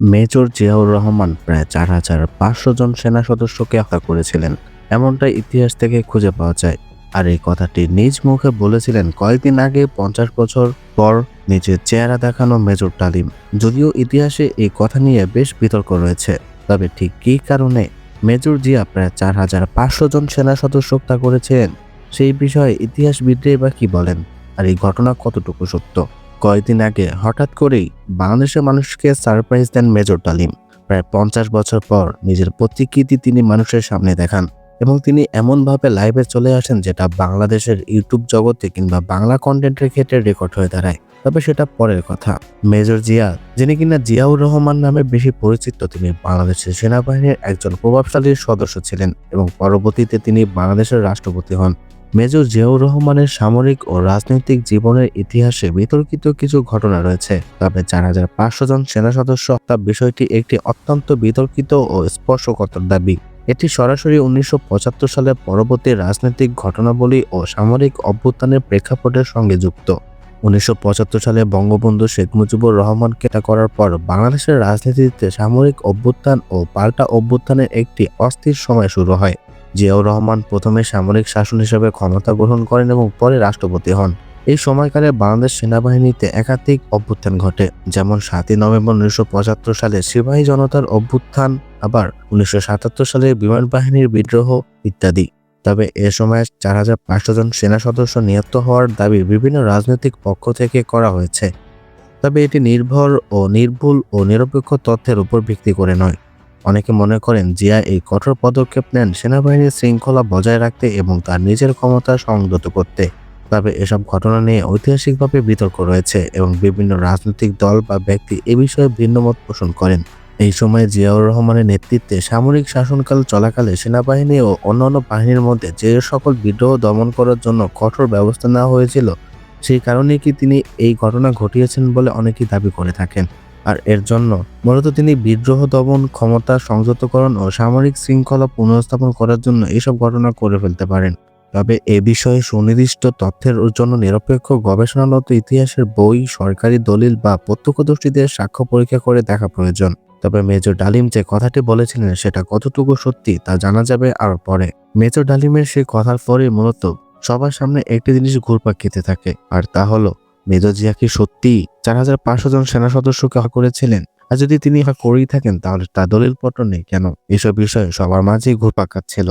Major Ziaur Rahman প্রায় চার হাজার পাঁচশো জন সেনা সদস্যকে আঁকা করেছিলেন। এমনটাই ইতিহাস থেকে খুঁজে পাওয়া যায়। আর এই কথাটি নিজ মুখে বলেছিলেন কয়েকদিন আগে পঞ্চাশ বছর পর নিজের চেহারা দেখানো মেজর তালিম। যদিও ইতিহাসে এই কথা নিয়ে বেশ বিতর্ক রয়েছে, তবে ঠিক কী কারণে মেজর জিয়া প্রায় চার হাজার পাঁচশো জন সেনা সদস্য হত্যা করেছিলেন, সেই বিষয়ে ইতিহাসবিদরাই বা কি বলেন? আর এই ঘটনা কতটুকু সত্য? কয়েকদিন আগে হঠাৎ করেই বাংলাদেশের মানুষকে সারপ্রাইজ দেন মেজর তালিম। প্রায় পঞ্চাশ বছর পর নিজের প্রতিকৃতি তিনি মানুষের সামনে দেখান এবং তিনি এমনভাবে লাইভে চলে আসেন যেটা বাংলাদেশের ইউটিউব জগতে কিংবা বাংলা কন্টেন্টের ক্ষেত্রে রেকর্ড হয়ে দাঁড়ায়। তবে সেটা পরের কথা। মেজর জিয়া, যিনি কিনা জিয়াউর রহমান নামে বেশি পরিচিত, তিনি বাংলাদেশের সেনাবাহিনীর একজন প্রভাবশালী সদস্য ছিলেন এবং পরবর্তীতে তিনি বাংলাদেশের রাষ্ট্রপতি হন। মেজর জিয়াউর রহমানের সামরিক ও রাজনৈতিক জীবনের ইতিহাসে বিতর্কিত কিছু ঘটনা রয়েছে। তবে চার হাজার পাঁচশো জন সেনা সদস্য হত্যা বিষয়টি একটি অত্যন্ত বিতর্কিত ও স্পর্শকতর দাবি। এটি সরাসরি উনিশশো পঁচাত্তর সালে পরবর্তী রাজনৈতিক ঘটনাবলী ও সামরিক অভ্যুত্থানের প্রেক্ষাপটের সঙ্গে যুক্ত। উনিশশো পঁচাত্তর সালে বঙ্গবন্ধু শেখ মুজিবুর রহমানকে হত্যা করার পর বাংলাদেশের রাজনীতিতে সামরিক অভ্যুত্থান ও পাল্টা অভ্যুত্থানের একটি অস্থির সময় শুরু হয়। জিয়াউর রহমান প্রথমে সামরিক শাসন হিসেবে ক্ষমতা গ্রহণ করেন এবং পরে রাষ্ট্রপতি হন। এই সময়কালে বাংলাদেশ সেনাবাহিনীতে একাধিক অভ্যুত্থান ঘটে, যেমন সাতই নভেম্বর উনিশশো পঁচাত্তর সালে সিপাহী জনতার অভ্যুত্থান, আবার উনিশশো সাতাত্তর সালে বিমান বাহিনীর বিদ্রোহ ইত্যাদি। তবে এ সময় চার হাজার পাঁচশো জন সেনা সদস্য নিহত হওয়ার দাবি বিভিন্ন রাজনৈতিক পক্ষ থেকে করা হয়েছে। তবে এটি নির্ভর ও নির্ভুল ও নিরপেক্ষ তথ্যের উপর ভিত্তি করে নয়। অনেকে মনে করেন জিয়া এই কঠোর পদক্ষেপ নেন সেনাবাহিনীর শৃঙ্খলা বজায় রাখতে এবং তার নিজের ক্ষমতা সংযত করতে। তবে এসব ঘটনা নিয়ে ঐতিহাসিকভাবে বিতর্ক রয়েছে এবং বিভিন্ন রাজনৈতিক দল বা ব্যক্তি এ বিষয়ে ভিন্নমত পোষণ করেন। এই সময়ে জিয়াউর রহমানের নেতৃত্বে সামরিক শাসনকাল চলাকালে সেনাবাহিনী ও অন্যান্য বাহিনীর মধ্যে যে সকল বিদ্রোহ দমন করার জন্য কঠোর ব্যবস্থা নেওয়া হয়েছিল, সেই কারণে কি তিনি এই ঘটনা ঘটিয়েছেন বলে অনেকেই দাবি করে থাকেন। আর এর জন্য মূলত তিনি বিদ্রোহ দমন, ক্ষমতা সংযতকরণ ও সামরিক শৃঙ্খলা পুনঃস্থাপন করার জন্য এসব ঘটনা করে ফেলতে পারেন। তবে এ বিষয়ে সুনির্দিষ্ট তথ্যের জন্য নিরপেক্ষ গবেষণারত ইতিহাসের বই, সরকারি দলিল বা প্রত্যক্ষদর্শীদের সাক্ষ্য পরীক্ষা করে দেখা প্রয়োজন। তবে মেজর ডালিম যে কথাটি বলেছিলেন সেটা কতটুকু সত্যি তা জানা যাবে আর পরে। মেজর ডালিমের সেই কথার পরে মূলত সবার সামনে একটি জিনিস ঘুরপাক খেতে থাকে, আর তা হলো মেজর জিয়া কি সত্যি চার হাজার পাঁচশো জন সেনা সদস্যকে হা করেছিলেন? আর যদি তিনি হা করেই থাকেন, তাহলে তা দলিলপত্র নেই কেন? এসব বিষয়ে সবার মাঝেই ঘুরপাক খাচ্ছিল।